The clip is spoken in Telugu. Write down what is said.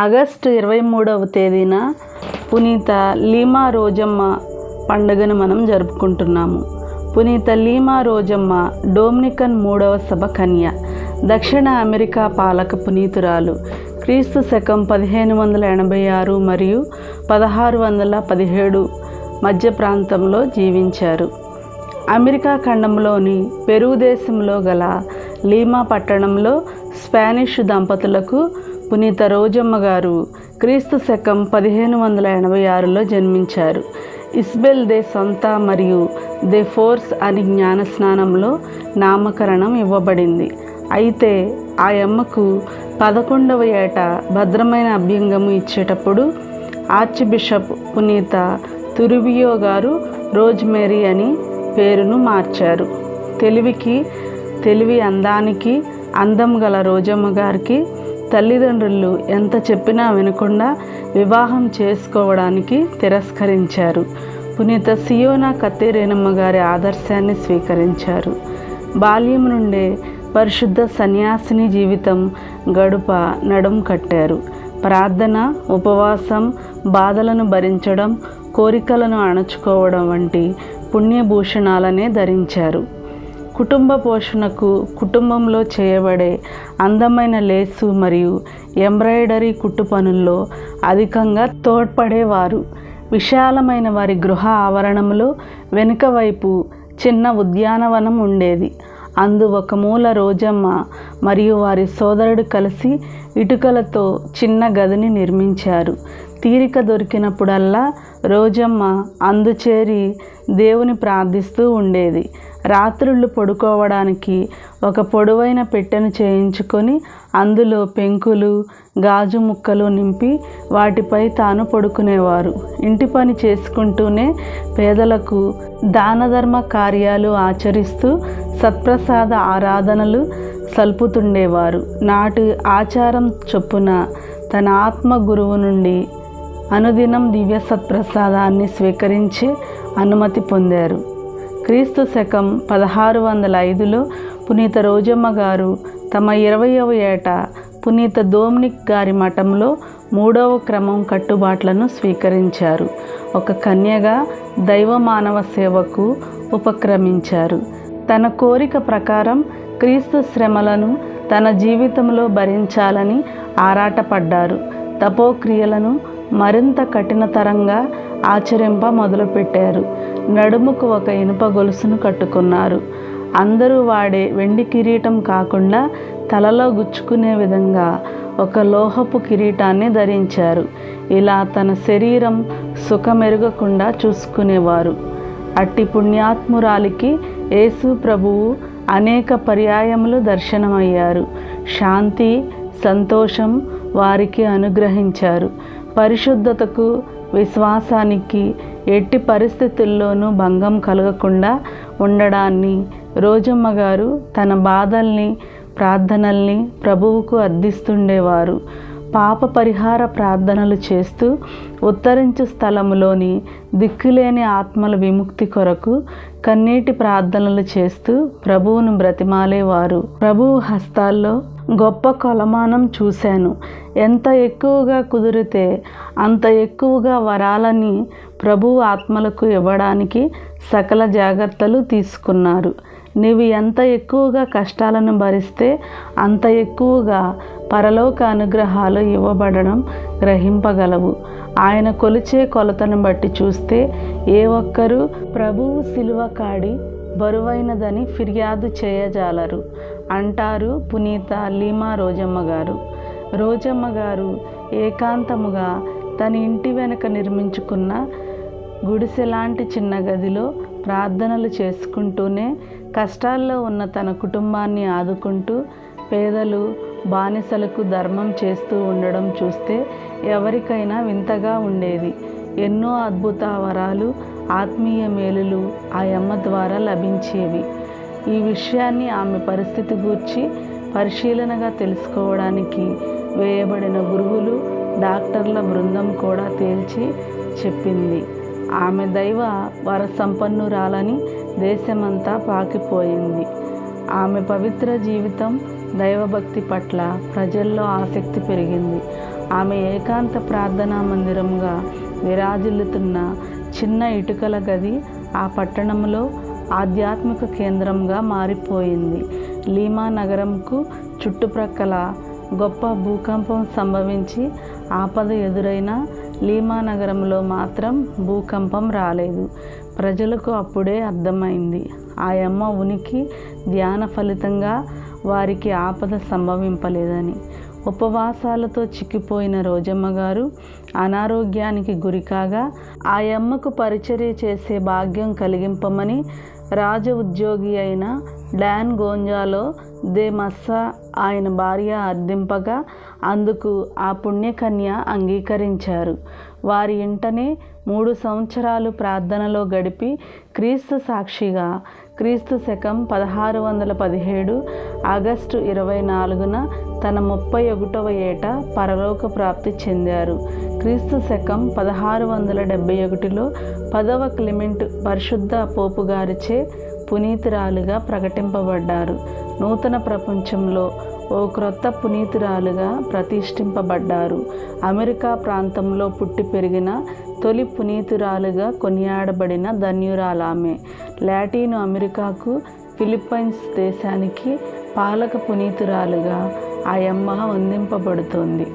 ఆగస్టు ఇరవై మూడవ తేదీన పునీత లీమా రోజమ్మ పండుగను మనం జరుపుకుంటున్నాము. పునీత లీమా రోజమ్మ డోమినికన్ మూడవ సభ కన్య. దక్షిణ అమెరికా పాలక పునీతురాలు. క్రీస్తు శకం పదిహేను వందల ఎనభై ఆరు మరియు పదహారు వందల పదిహేడు మధ్య ప్రాంతంలో జీవించారు. అమెరికా ఖండంలోని పెరుగు దేశంలో గల లీమా పట్టణంలో స్పానిష్ దంపతులకు పునీత రోజమ్మ గారు క్రీస్తు శకం పదిహేను వందల ఎనభై ఆరులో జన్మించారు. ఇస్బెల్ దే సొంత మరియు దే ఫోర్స్ అని జ్ఞానస్నానంలో నామకరణం ఇవ్వబడింది. అయితే ఆ అమ్మకు పదకొండవ ఏట భద్రమైన అభ్యంగము ఇచ్చేటప్పుడు ఆర్చ్ బిషప్ పునీత తురువియో గారు రోజ్మేరీ అని పేరును మార్చారు. తెలివికి తెలివి అందానికి అందం గల రోజమ్మ గారికి తల్లిదండ్రులు ఎంత చెప్పినా వినకుండా వివాహం చేసుకోవడానికి తిరస్కరించారు. పునీత సియోనా కత్తిరేనమ్మ గారి ఆదర్శాన్ని స్వీకరించారు. బాల్యం నుండే పరిశుద్ధ సన్యాసిని జీవితం గడుప నడుం కట్టారు. ప్రార్థన ఉపవాసం బాధలను భరించడం కోరికలను అణచుకోవడం వంటి పుణ్యభూషణాలనే ధరించారు. కుటుంబ పోషణకు కుటుంబంలో చేయబడే అందమైన లేసు మరియు ఎంబ్రాయిడరీ కుట్టు పనుల్లో అధికంగా తోడ్పడేవారు. విశాలమైన వారి గృహ ఆవరణంలో వెనుక వైపు చిన్న ఉద్యానవనం ఉండేది. అందు ఒక మూల రోజమ్మ మరియు వారి సోదరుడు కలిసి ఇటుకలతో చిన్న గదిని నిర్మించారు. తీరిక దొరికినప్పుడల్లా రోజమ్మ అందుచేరి దేవుని ప్రార్థిస్తూ ఉండేది. రాత్రుళ్ళు పడుకోవడానికి ఒక పొడవైన పెట్టెను చేయించుకొని అందులో పెంకులు గాజు ముక్కలు నింపి వాటిపై తాను పడుకునేవారు. ఇంటి పని చేసుకుంటూనే పేదలకు దానధర్మ కార్యాలు ఆచరిస్తూ సత్ప్రసాద ఆరాధనలు సల్పుతుండేవారు. నాటి ఆచారం చొప్పున తన ఆత్మ గురువు నుండి అనుదినం దివ్య సత్ప్రసాదాన్ని స్వీకరించి అనుమతి పొందారు. క్రీస్తు శకం పదహారు వందల ఐదులో పునీత రోజమ్మ గారు తమ ఇరవయవ ఏట పునీత దోమ్నిక్ గారి మఠంలో మూడవ క్రమం కట్టుబాట్లను స్వీకరించారు. ఒక కన్యగా దైవ మానవ సేవకు ఉపక్రమించారు. తన కోరిక ప్రకారం క్రీస్తు శ్రమలను తన జీవితంలో భరించాలని ఆరాటపడ్డారు. తపోక్రియలను మరింత కఠినతరంగా ఆచరింప మొదలుపెట్టారు. నడుముకు ఒక ఇనుప గొలుసును కట్టుకున్నారు. అందరూ వాడే వెండి కిరీటం కాకుండా తలలో గుచ్చుకునే విధంగా ఒక లోహపు కిరీటాన్ని ధరించారు. ఇలా తన శరీరం సుఖమెరగకుండా చూసుకునేవారు. అట్టి పుణ్యాత్మురాలికి యేసు ప్రభువు అనేక పర్యాయములు దర్శనమయ్యారు. శాంతి సంతోషం వారికి అనుగ్రహించారు. పరిశుద్ధతకు విశ్వాసానికి ఎట్టి పరిస్థితుల్లోనూ భంగం కలగకుండా ఉండడాన్ని రోజమ్మ గారు తన బాధల్ని ప్రార్థనల్ని ప్రభువుకు అర్థిస్తుండేవారు. పాప పరిహార ప్రార్థనలు చేస్తూ ఉత్తరించు స్థలములోని దిక్కులేని ఆత్మల విముక్తి కొరకు కన్నీటి ప్రార్థనలు చేస్తూ ప్రభువును బ్రతిమాలేవారు. ప్రభువు హస్తాల్లో గొప్ప కొలమానం చూశాను. ఎంత ఎక్కువగా కుదిరితే అంత ఎక్కువగా వరాలని ప్రభువు ఆత్మలకు ఇవ్వడానికి సకల జాగ్రత్తలు తీసుకున్నారు. నీవు ఎంత ఎక్కువగా కష్టాలను భరిస్తే అంత ఎక్కువగా పరలోక అనుగ్రహాలు ఇవ్వబడడం గ్రహింపగలవు. ఆయన కొలిచే కొలతను బట్టి చూస్తే ఏ ఒక్కరూ ప్రభువు సిలువ కాడి బరువైనదని ఫిర్యాదు చేయజాలరు. అంటారు పునీత లీమా రోజమ్మ గారు. రోజమ్మ గారు ఏకాంతముగా తన ఇంటి వెనుక నిర్మించుకున్న గుడిసెలాంటి చిన్న గదిలో ప్రార్థనలు చేసుకుంటూనే కష్టాల్లో ఉన్న తన కుటుంబాన్ని ఆదుకుంటూ పేదలు బానిసలకు ధర్మం చేస్తూ ఉండడం చూస్తే ఎవరికైనా వింతగా ఉండేది. ఎన్నో అద్భుత వరాలు ఆత్మీయ మేలులు ఆ అమ్మ ద్వారా లభించేవి. ఈ విషయాన్ని ఆమె పరిస్థితి గూర్చి పరిశీలనగా తెలుసుకోవడానికి వేయబడిన గురువులు డాక్టర్ల బృందం కూడా తేల్చి చెప్పింది. ఆమె దైవ వర సంపన్నురాలని దేశమంతా పాకిపోయింది. ఆమె పవిత్ర జీవితం దైవభక్తి పట్ల ప్రజల్లో ఆసక్తి పెరిగింది. ఆమె ఏకాంత ప్రార్థనా మందిరంగా విరాజిల్లుతున్న చిన్న ఇటుకల గది ఆ పట్టణంలో ఆధ్యాత్మిక కేంద్రంగా మారిపోయింది. లీమా నగరంకు చుట్టుప్రక్కల గొప్ప భూకంపం సంభవించి ఆపద ఎదురైన లీమా నగరంలో మాత్రం భూకంపం రాలేదు. ప్రజలకు అప్పుడే అర్థమైంది. ఆయమ్మ ఉనికి ధ్యాన ఫలితంగా వారికి ఆపద సంభవింపలేదని. ఉపవాసాలతో చిక్కిపోయిన రోజమ్మ గారు అనారోగ్యానికి గురికాగా ఆయమ్మకు పరిచర్య చేసే భాగ్యం కలిగింపమని రాజ ఉద్యోగి అయిన డాన్ గోంజాలో దే మస్సా ఆయన భార్య అర్థింపగా అందుకు ఆ పుణ్యకన్య అంగీకరించారు. వారి ఇంటనే మూడు సంవత్సరాలు ప్రార్థనలో గడిపి క్రీస్తు సాక్షిగా క్రీస్తు శకం పదహారు వందల పదిహేడు ఆగస్టు ఇరవై నాలుగున తన ముప్పై ఒకటవ ఏట పరలోక ప్రాప్తి చెందారు. క్రీస్తు శకం పదహారు వందల డెబ్బై ఒకటిలో పదవ క్లిమెంట్ పరిశుద్ధ పోపు గారిచే పునీతురాలుగా ప్రకటింపబడ్డారు. నూతన ప్రపంచంలో ఓ క్రొత్త పునీతురాలుగా ప్రతిష్ఠింపబడ్డారు. అమెరికా ప్రాంతంలో పుట్టి పెరిగిన తొలి పునీతురాలుగా కొనియాడబడిన ధన్యురాలామె. లాటిన్ అమెరికాకు ఫిలిప్పైన్స్ దేశానికి పాలక పునీతురాలుగా ఆయమ్మ వందింపబడుతోంది